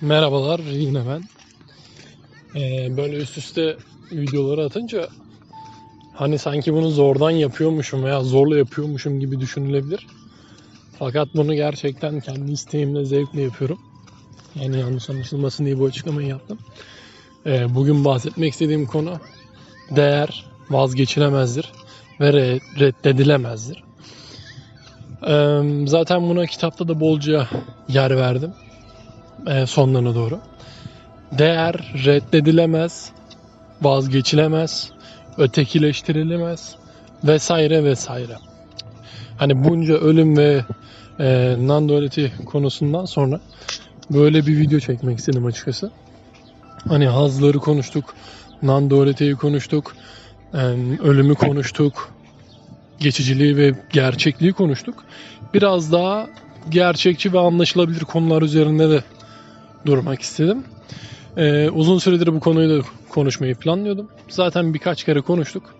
Merhabalar yine ben. Ee, böyle üst üste videoları atınca hani sanki bunu zordan yapıyormuşum veya zorla yapıyormuşum gibi düşünülebilir. Fakat bunu gerçekten kendi isteğimle, zevkle yapıyorum. Yani yanlış anlaşılmasın diye bu açıklamayı yaptım. Ee, bugün bahsetmek istediğim konu değer vazgeçilemezdir ve re- reddedilemezdir. Ee, zaten buna kitapta da bolca yer verdim e, sonlarına doğru. Değer reddedilemez, vazgeçilemez, ötekileştirilemez vesaire vesaire. Hani bunca ölüm ve e, non-duality konusundan sonra böyle bir video çekmek istedim açıkçası. Hani hazları konuştuk, non-duality'yi konuştuk, e, ölümü konuştuk, geçiciliği ve gerçekliği konuştuk. Biraz daha gerçekçi ve anlaşılabilir konular üzerinde de durmak istedim. Ee, uzun süredir bu konuyu da konuşmayı planlıyordum. Zaten birkaç kere konuştuk.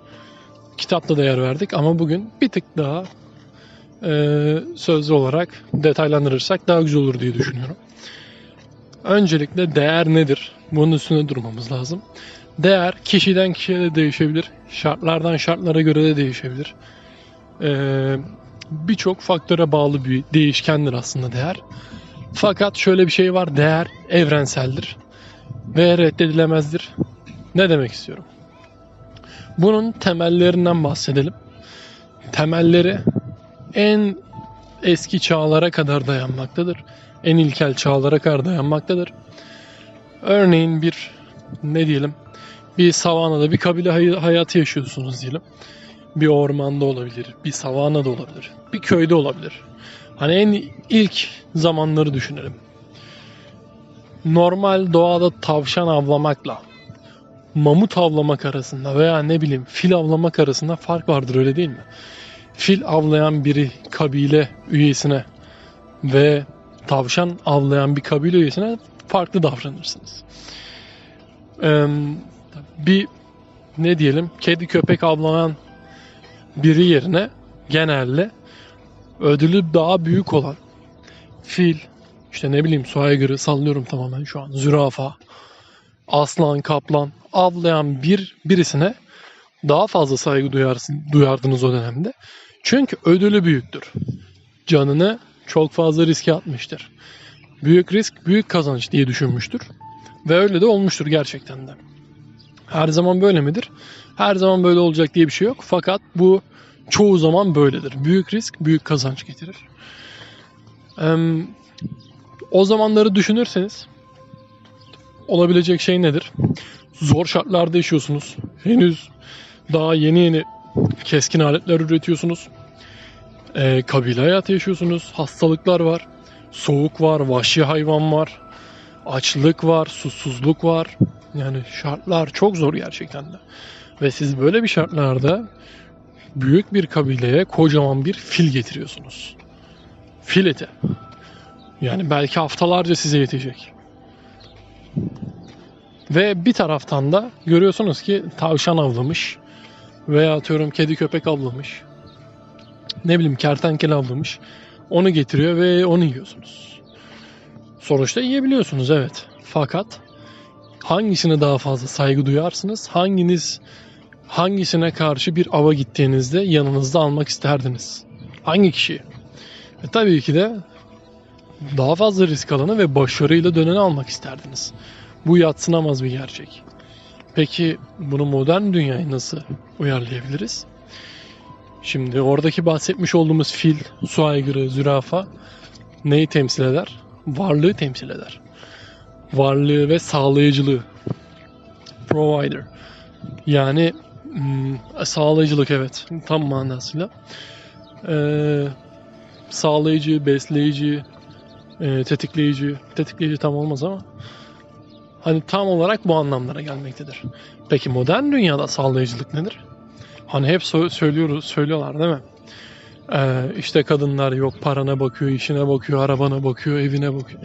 Kitapta da yer verdik ama bugün bir tık daha e, sözlü olarak detaylandırırsak daha güzel olur diye düşünüyorum. Öncelikle değer nedir? Bunun üstüne durmamız lazım. Değer kişiden kişiye de değişebilir. Şartlardan şartlara göre de değişebilir. Ee, Birçok faktöre bağlı bir değişkendir aslında değer. Fakat şöyle bir şey var. Değer evrenseldir. Ve reddedilemezdir. Ne demek istiyorum? Bunun temellerinden bahsedelim. Temelleri en eski çağlara kadar dayanmaktadır. En ilkel çağlara kadar dayanmaktadır. Örneğin bir ne diyelim bir savanada bir kabile hay- hayatı yaşıyorsunuz diyelim. Bir ormanda olabilir, bir savanada olabilir, bir köyde olabilir. Hani en ilk zamanları düşünelim. Normal doğada tavşan avlamakla mamut avlamak arasında veya ne bileyim fil avlamak arasında fark vardır öyle değil mi? Fil avlayan biri kabile üyesine ve tavşan avlayan bir kabile üyesine farklı davranırsınız. Ee, bir ne diyelim kedi köpek avlayan biri yerine genelde ödülü daha büyük olan fil, işte ne bileyim su aygırı sallıyorum tamamen şu an zürafa, aslan, kaplan avlayan bir birisine daha fazla saygı duyarsın, duyardınız o dönemde. Çünkü ödülü büyüktür. Canını çok fazla riske atmıştır. Büyük risk, büyük kazanç diye düşünmüştür. Ve öyle de olmuştur gerçekten de. Her zaman böyle midir? Her zaman böyle olacak diye bir şey yok. Fakat bu çoğu zaman böyledir. Büyük risk, büyük kazanç getirir. O zamanları düşünürseniz olabilecek şey nedir? Zor şartlarda yaşıyorsunuz. Henüz daha yeni yeni keskin aletler üretiyorsunuz. Ee, kabile hayatı yaşıyorsunuz. Hastalıklar var. Soğuk var, vahşi hayvan var. Açlık var, susuzluk var. Yani şartlar çok zor gerçekten de. Ve siz böyle bir şartlarda büyük bir kabileye kocaman bir fil getiriyorsunuz. Fil eti. Yani belki haftalarca size yetecek. Ve bir taraftan da görüyorsunuz ki tavşan avlamış veya atıyorum kedi köpek avlamış. Ne bileyim kertenkele avlamış. Onu getiriyor ve onu yiyorsunuz. Sonuçta yiyebiliyorsunuz evet. Fakat hangisine daha fazla saygı duyarsınız? Hanginiz hangisine karşı bir ava gittiğinizde yanınızda almak isterdiniz? Hangi kişi? E tabii ki de daha fazla risk alanı ve başarıyla döneni almak isterdiniz. Bu yatsınamaz bir gerçek. Peki bunu modern dünyaya nasıl uyarlayabiliriz? Şimdi oradaki bahsetmiş olduğumuz fil, su aygırı, zürafa neyi temsil eder? Varlığı temsil eder. Varlığı ve sağlayıcılığı. Provider. Yani Hmm, sağlayıcılık evet tam manasıyla. Ee, sağlayıcı, besleyici, e, tetikleyici, tetikleyici tam olmaz ama hani tam olarak bu anlamlara gelmektedir. Peki modern dünyada sağlayıcılık nedir? Hani hep so- söylüyoruz, söylüyorlar değil mi? Ee, işte kadınlar yok parana bakıyor, işine bakıyor, arabana bakıyor, evine bakıyor.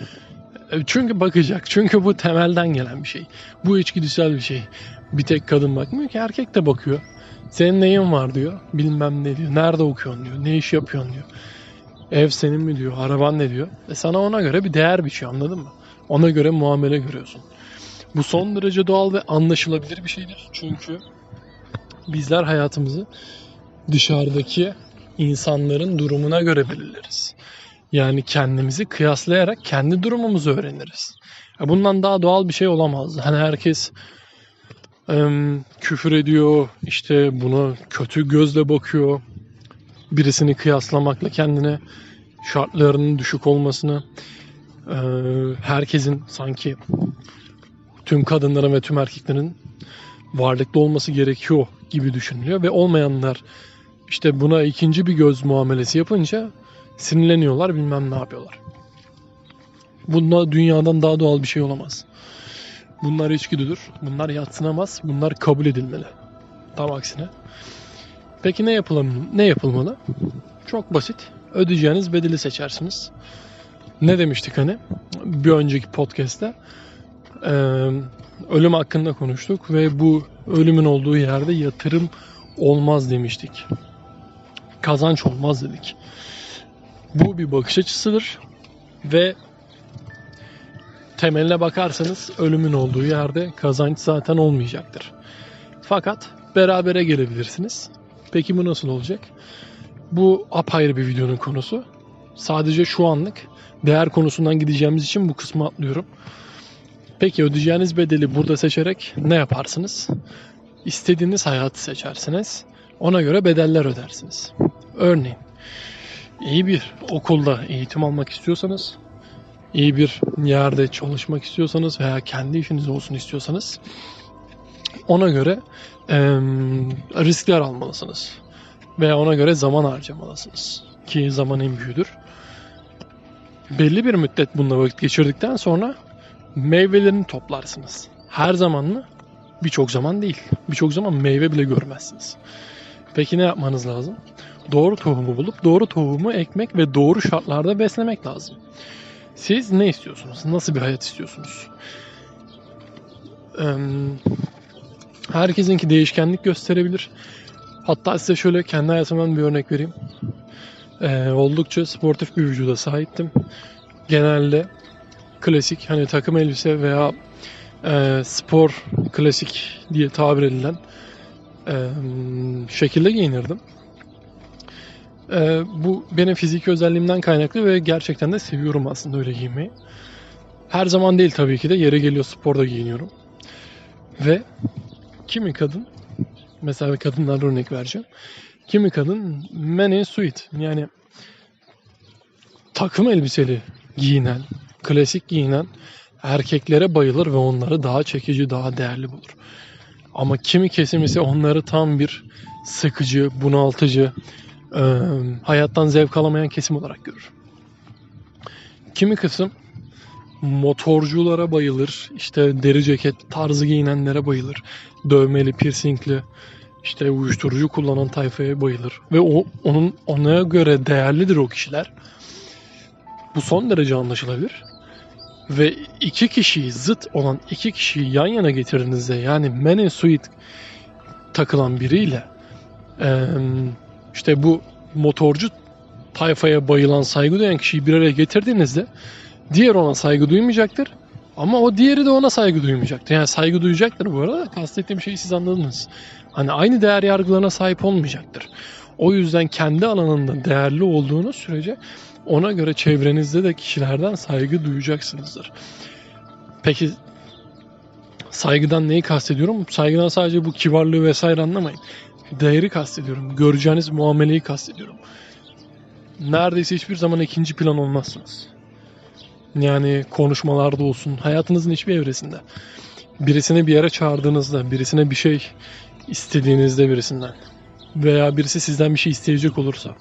E, Çünkü bakacak. Çünkü bu temelden gelen bir şey. Bu içgüdüsel bir şey. Bir tek kadın bakmıyor ki erkek de bakıyor. Senin neyin var diyor. Bilmem ne diyor. Nerede okuyorsun diyor. Ne iş yapıyorsun diyor. Ev senin mi diyor. Araban ne diyor. E sana ona göre bir değer biçiyor anladın mı? Ona göre muamele görüyorsun. Bu son derece doğal ve anlaşılabilir bir şeydir. Çünkü bizler hayatımızı dışarıdaki insanların durumuna göre belirleriz. Yani kendimizi kıyaslayarak kendi durumumuzu öğreniriz. Bundan daha doğal bir şey olamaz. Hani herkes küfür ediyor, işte buna kötü gözle bakıyor. Birisini kıyaslamakla kendine şartlarının düşük olmasını, e, herkesin sanki tüm kadınların ve tüm erkeklerin varlıklı olması gerekiyor gibi düşünülüyor ve olmayanlar işte buna ikinci bir göz muamelesi yapınca sinirleniyorlar bilmem ne yapıyorlar. Bunda dünyadan daha doğal bir şey olamaz. Bunlar içgüdüdür. Bunlar yatsınamaz. Bunlar kabul edilmeli. Tam aksine. Peki ne yapılmalı? Ne yapılmalı? Çok basit. Ödeyeceğiniz bedeli seçersiniz. Ne demiştik hani? Bir önceki podcast'te eee, ölüm hakkında konuştuk ve bu ölümün olduğu yerde yatırım olmaz demiştik. Kazanç olmaz dedik. Bu bir bakış açısıdır ve temeline bakarsanız ölümün olduğu yerde kazanç zaten olmayacaktır. Fakat berabere gelebilirsiniz. Peki bu nasıl olacak? Bu apayrı bir videonun konusu. Sadece şu anlık değer konusundan gideceğimiz için bu kısmı atlıyorum. Peki ödeyeceğiniz bedeli burada seçerek ne yaparsınız? İstediğiniz hayatı seçersiniz. Ona göre bedeller ödersiniz. Örneğin iyi bir okulda eğitim almak istiyorsanız, iyi bir yerde çalışmak istiyorsanız veya kendi işiniz olsun istiyorsanız ona göre em, riskler almalısınız. Veya ona göre zaman harcamalısınız. Ki zaman en büyüğüdür. Belli bir müddet bununla vakit geçirdikten sonra meyvelerini toplarsınız. Her zaman mı? Birçok zaman değil. Birçok zaman meyve bile görmezsiniz. Peki ne yapmanız lazım? Doğru tohumu bulup doğru tohumu ekmek ve doğru şartlarda beslemek lazım. Siz ne istiyorsunuz? Nasıl bir hayat istiyorsunuz? Herkesinki değişkenlik gösterebilir. Hatta size şöyle kendi hayatımdan bir örnek vereyim. Oldukça sportif bir vücuda sahiptim. Genelde klasik hani takım elbise veya spor klasik diye tabir edilen şekilde giyinirdim. E, bu benim fiziki özelliğimden kaynaklı ve gerçekten de seviyorum aslında öyle giymeyi. Her zaman değil tabii ki de yere geliyor sporda giyiniyorum. Ve kimi kadın mesela kadınlara örnek vereceğim. Kimi kadın men in suit yani takım elbiseli giyinen, klasik giyinen erkeklere bayılır ve onları daha çekici, daha değerli bulur. Ama kimi kesim ise onları tam bir sıkıcı, bunaltıcı, e, hayattan zevk alamayan kesim olarak görür. Kimi kısım motorculara bayılır, işte deri ceket tarzı giyinenlere bayılır, dövmeli, piercingli, işte uyuşturucu kullanan tayfaya bayılır ve o onun ona göre değerlidir o kişiler. Bu son derece anlaşılabilir. Ve iki kişiyi zıt olan iki kişiyi yan yana getirdiğinizde yani men suit takılan biriyle eee, işte bu motorcu tayfaya bayılan saygı duyan kişiyi bir araya getirdiğinizde diğer ona saygı duymayacaktır. Ama o diğeri de ona saygı duymayacaktır. Yani saygı duyacaktır bu arada. Kastettiğim şeyi siz anladınız. Hani aynı değer yargılarına sahip olmayacaktır. O yüzden kendi alanında değerli olduğunuz sürece ona göre çevrenizde de kişilerden saygı duyacaksınızdır. Peki saygıdan neyi kastediyorum? Saygıdan sadece bu kibarlığı vesaire anlamayın. Değeri kastediyorum. Göreceğiniz muameleyi kastediyorum. Neredeyse hiçbir zaman ikinci plan olmazsınız. Yani konuşmalarda olsun, hayatınızın hiçbir evresinde. Birisini bir yere çağırdığınızda, birisine bir şey istediğinizde birisinden veya birisi sizden bir şey isteyecek olursa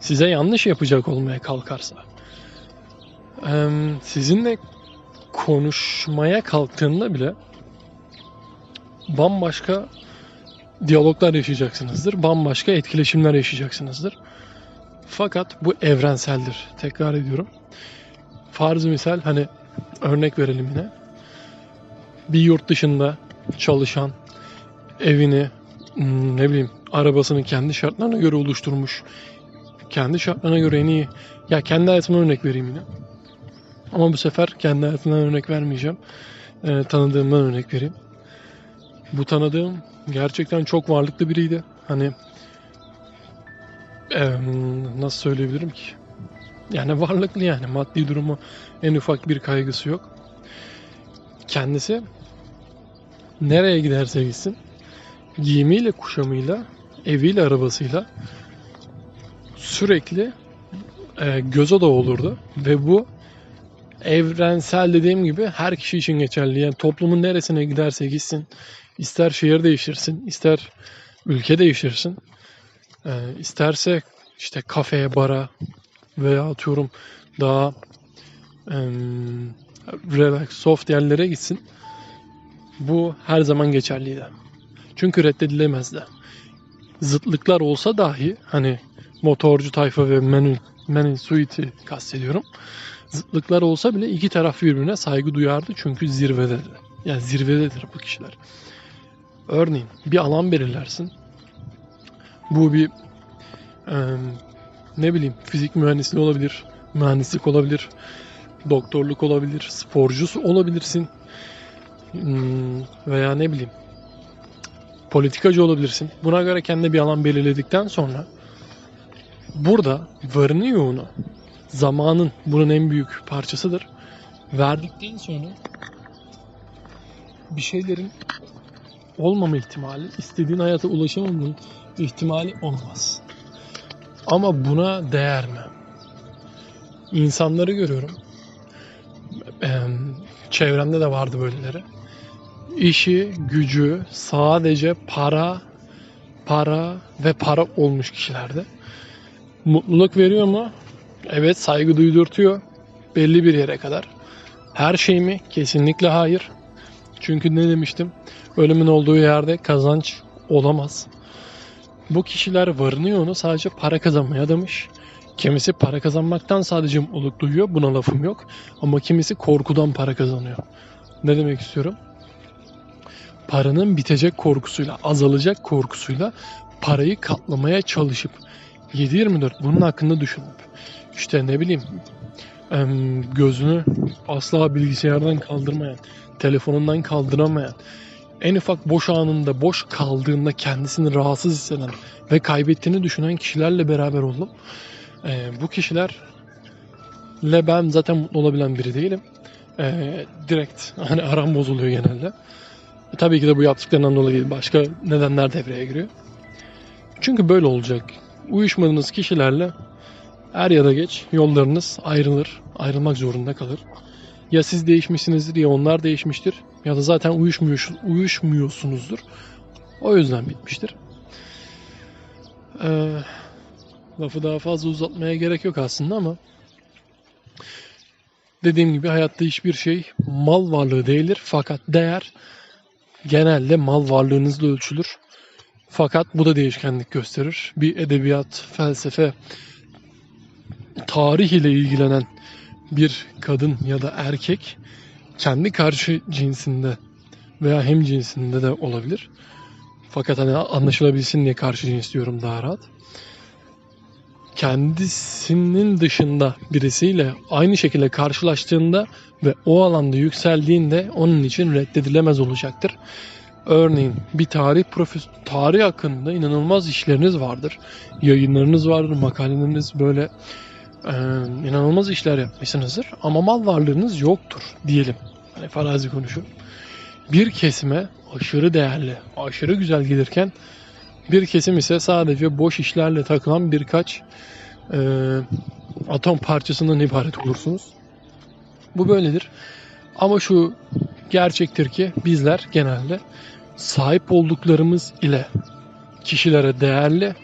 size yanlış yapacak olmaya kalkarsa sizinle konuşmaya kalktığında bile bambaşka diyaloglar yaşayacaksınızdır. Bambaşka etkileşimler yaşayacaksınızdır. Fakat bu evrenseldir. Tekrar ediyorum. Farz misal hani örnek verelim yine. Bir yurt dışında çalışan evini hmm, ne bileyim arabasını kendi şartlarına göre oluşturmuş kendi şartlarına göre en iyi ya kendi hayatıma örnek vereyim yine. Ama bu sefer kendi hayatımdan örnek vermeyeceğim. Ee, tanıdığımdan örnek vereyim. Bu tanıdığım gerçekten çok varlıklı biriydi. Hani eee, nasıl söyleyebilirim ki? Yani varlıklı yani maddi durumu en ufak bir kaygısı yok. Kendisi nereye giderse gitsin giyimiyle kuşamıyla eviyle arabasıyla sürekli e, göz odağı olurdu ve bu evrensel dediğim gibi her kişi için geçerli. Yani toplumun neresine giderse gitsin, ister şehir değiştirsin, ister ülke değiştirsin, e, isterse işte kafeye, bara veya atıyorum daha e, relax, soft yerlere gitsin. Bu her zaman geçerliydi. Çünkü reddedilemezdi. Zıtlıklar olsa dahi hani motorcu tayfa ve menü menü suite'i kastediyorum. Zıtlıklar olsa bile iki taraf birbirine saygı duyardı çünkü zirvededir. Yani zirvededir bu kişiler. Örneğin bir alan belirlersin. Bu bir e, ne bileyim fizik mühendisliği olabilir, mühendislik olabilir, doktorluk olabilir, sporcusu olabilirsin. Hmm, veya ne bileyim politikacı olabilirsin. Buna göre kendi bir alan belirledikten sonra burada varını yoğunu zamanın bunun en büyük parçasıdır. Verdikten sonra bir şeylerin olmama ihtimali, istediğin hayata ulaşamamanın ihtimali olmaz. Ama buna değer mi? İnsanları görüyorum. Çevremde de vardı böyleleri. İşi, gücü sadece para, para ve para olmuş kişilerde. Mutluluk veriyor mu? Evet saygı duydurtuyor. Belli bir yere kadar. Her şey mi? Kesinlikle hayır. Çünkü ne demiştim? Ölümün olduğu yerde kazanç olamaz. Bu kişiler varını onu sadece para kazanmaya adamış. Kimisi para kazanmaktan sadece mutluluk duyuyor. Buna lafım yok. Ama kimisi korkudan para kazanıyor. Ne demek istiyorum? Paranın bitecek korkusuyla, azalacak korkusuyla parayı katlamaya çalışıp 7-24 bunun hakkında düşünüp işte ne bileyim gözünü asla bilgisayardan kaldırmayan, telefonundan kaldıramayan, en ufak boş anında boş kaldığında kendisini rahatsız hisseden ve kaybettiğini düşünen kişilerle beraber oldum. Ee, bu kişilerle ben zaten mutlu olabilen biri değilim. Ee, direkt hani aram bozuluyor genelde. E, tabii ki de bu yaptıklarından dolayı değil, başka nedenler devreye giriyor. Çünkü böyle olacak. Uyuşmadığınız kişilerle er ya da geç yollarınız ayrılır, ayrılmak zorunda kalır. Ya siz değişmişsinizdir ya onlar değişmiştir ya da zaten uyuşmuyor, uyuşmuyorsunuzdur. O yüzden bitmiştir. Ee, lafı daha fazla uzatmaya gerek yok aslında ama dediğim gibi hayatta hiçbir şey mal varlığı değildir. Fakat değer genelde mal varlığınızla ölçülür. Fakat bu da değişkenlik gösterir. Bir edebiyat, felsefe, tarih ile ilgilenen bir kadın ya da erkek kendi karşı cinsinde veya hem cinsinde de olabilir. Fakat hani anlaşılabilsin diye karşı cins diyorum daha rahat. Kendisinin dışında birisiyle aynı şekilde karşılaştığında ve o alanda yükseldiğinde onun için reddedilemez olacaktır. Örneğin bir tarih profes tarih hakkında inanılmaz işleriniz vardır. Yayınlarınız vardır, makaleleriniz böyle e, inanılmaz işler yapmışsınızdır. Ama mal varlığınız yoktur diyelim. Hani farazi konuşuyorum. Bir kesime aşırı değerli, aşırı güzel gelirken bir kesim ise sadece boş işlerle takılan birkaç e, atom parçasından ibaret olursunuz. Bu böyledir. Ama şu gerçektir ki bizler genelde sahip olduklarımız ile kişilere değerli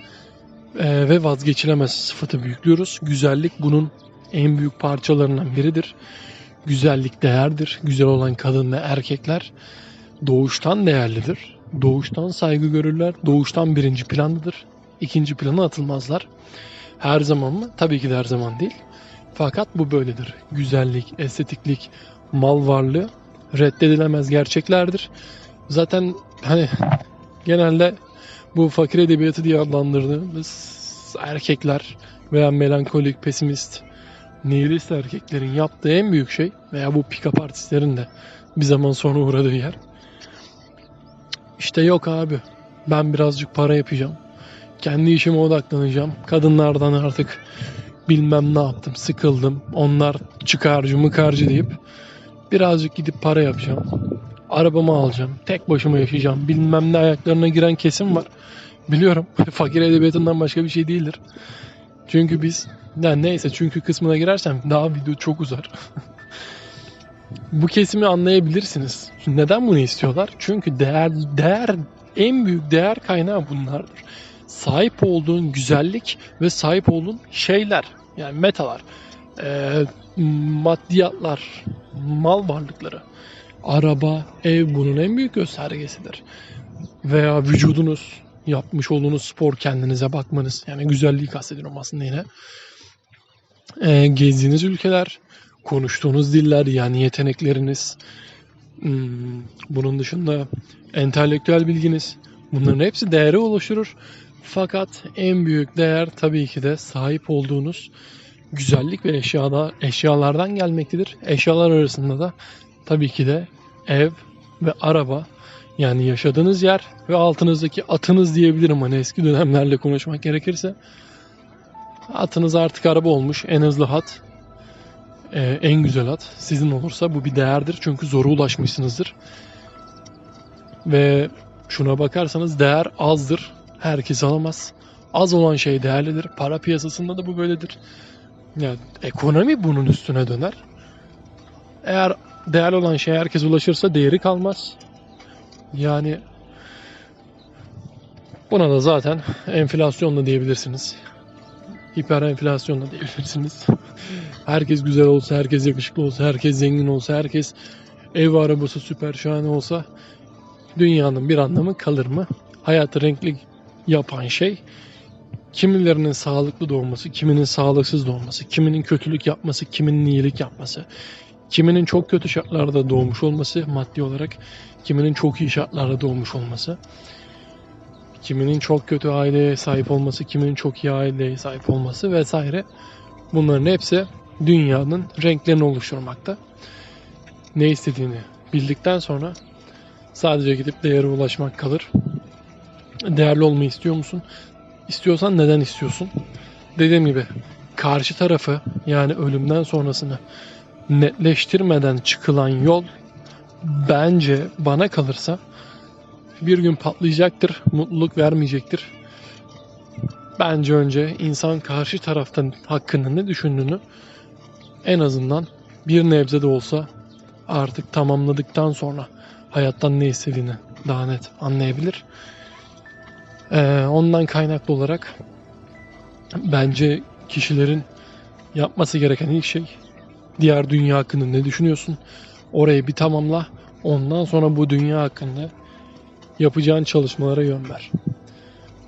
e, ve vazgeçilemez sıfatı büyüklüyoruz. Güzellik bunun en büyük parçalarından biridir. Güzellik değerdir. Güzel olan kadın ve erkekler doğuştan değerlidir. Doğuştan saygı görürler. Doğuştan birinci plandadır. İkinci plana atılmazlar. Her zaman mı? Tabii ki de her zaman değil. Fakat bu böyledir. Güzellik, estetiklik, mal varlığı reddedilemez gerçeklerdir. Zaten hani genelde bu fakir edebiyatı diye adlandırdığımız erkekler veya melankolik, pesimist nihilist erkeklerin yaptığı en büyük şey veya bu pick-up artistlerin de bir zaman sonra uğradığı yer. İşte yok abi. Ben birazcık para yapacağım. Kendi işime odaklanacağım. Kadınlardan artık bilmem ne yaptım, sıkıldım. Onlar çıkarcı mıkarcı deyip birazcık gidip para yapacağım. Arabamı alacağım. Tek başıma yaşayacağım. Bilmem ne ayaklarına giren kesim var. Biliyorum. Fakir edebiyatından başka bir şey değildir. Çünkü biz yani neyse çünkü kısmına girersem daha video çok uzar. Bu kesimi anlayabilirsiniz. Neden bunu istiyorlar? Çünkü değer değer en büyük değer kaynağı bunlardır. Sahip olduğun güzellik ve sahip olduğun şeyler yani metalar, eee, maddiyatlar, mal varlıkları, araba, ev bunun en büyük göstergesidir. Veya vücudunuz, yapmış olduğunuz spor kendinize bakmanız yani güzelliği kastediyorum aslında yine. Eee, gezdiğiniz ülkeler, konuştuğunuz diller yani yetenekleriniz, hmm, bunun dışında entelektüel bilginiz bunların hepsi değere oluşturur. Fakat en büyük değer tabii ki de sahip olduğunuz güzellik ve eşyada, eşyalardan gelmektedir. Eşyalar arasında da tabii ki de ev ve araba yani yaşadığınız yer ve altınızdaki atınız diyebilirim hani eski dönemlerle konuşmak gerekirse. Atınız artık araba olmuş en hızlı at. Ee, en güzel at sizin olursa bu bir değerdir çünkü zora ulaşmışsınızdır. Ve şuna bakarsanız değer azdır. Herkes alamaz. Az olan şey değerlidir. Para piyasasında da bu böyledir. Yani ekonomi bunun üstüne döner. Eğer değerli olan şey herkes ulaşırsa değeri kalmaz. Yani buna da zaten enflasyonla diyebilirsiniz. Hiper enflasyonla diyebilirsiniz. herkes güzel olsa, herkes yakışıklı olsa, herkes zengin olsa, herkes ev arabası süper şahane olsa dünyanın bir anlamı kalır mı? Hayatı renkli yapan şey kimilerinin sağlıklı doğması, kiminin sağlıksız doğması, kiminin kötülük yapması, kiminin iyilik yapması, kiminin çok kötü şartlarda doğmuş olması maddi olarak, kiminin çok iyi şartlarda doğmuş olması, kiminin çok kötü aileye sahip olması, kiminin çok iyi aileye sahip olması vesaire. Bunların hepsi dünyanın renklerini oluşturmakta. Ne istediğini bildikten sonra sadece gidip değere ulaşmak kalır. Değerli olmayı istiyor musun? İstiyorsan neden istiyorsun? Dediğim gibi karşı tarafı yani ölümden sonrasını netleştirmeden çıkılan yol bence bana kalırsa bir gün patlayacaktır, mutluluk vermeyecektir. Bence önce insan karşı taraftan hakkında ne düşündüğünü en azından bir nebze de olsa artık tamamladıktan sonra hayattan ne istediğini daha net anlayabilir. Ee, ondan kaynaklı olarak bence kişilerin yapması gereken ilk şey diğer dünya hakkında ne düşünüyorsun? Orayı bir tamamla. Ondan sonra bu dünya hakkında yapacağın çalışmalara yön ver.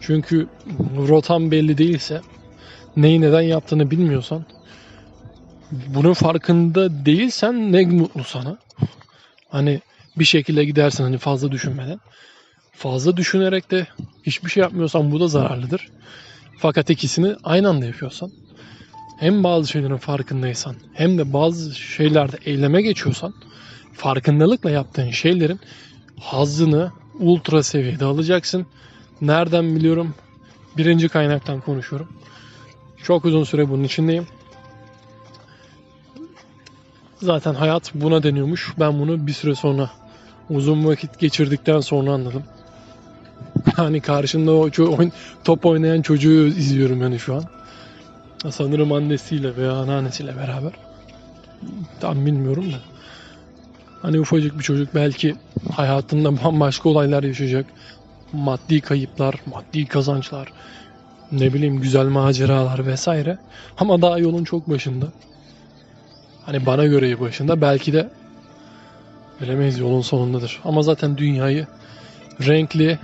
Çünkü rotan belli değilse, neyi neden yaptığını bilmiyorsan, bunun farkında değilsen ne mutlu sana. Hani bir şekilde gidersin hani fazla düşünmeden. Fazla düşünerek de hiçbir şey yapmıyorsan bu da zararlıdır. Fakat ikisini aynı anda yapıyorsan hem bazı şeylerin farkındaysan hem de bazı şeylerde eyleme geçiyorsan farkındalıkla yaptığın şeylerin hazzını ultra seviyede alacaksın. Nereden biliyorum? Birinci kaynaktan konuşuyorum. Çok uzun süre bunun içindeyim. Zaten hayat buna deniyormuş. Ben bunu bir süre sonra uzun vakit geçirdikten sonra anladım. Hani karşımda o top oynayan çocuğu izliyorum yani şu an. Sanırım annesiyle veya anneannesiyle beraber. Tam bilmiyorum da. Hani ufacık bir çocuk belki hayatında bambaşka olaylar yaşayacak. Maddi kayıplar, maddi kazançlar, ne bileyim güzel maceralar vesaire. Ama daha yolun çok başında. Hani bana göre başında belki de bilemeyiz yolun sonundadır. Ama zaten dünyayı renkli,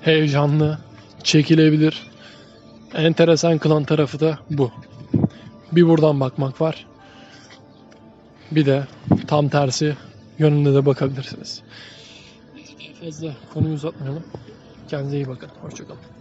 heyecanlı, çekilebilir, enteresan kılan tarafı da bu. Bir buradan bakmak var. Bir de tam tersi yönünde de bakabilirsiniz. Fazla konuyu uzatmayalım. Kendinize iyi bakın. Hoşçakalın.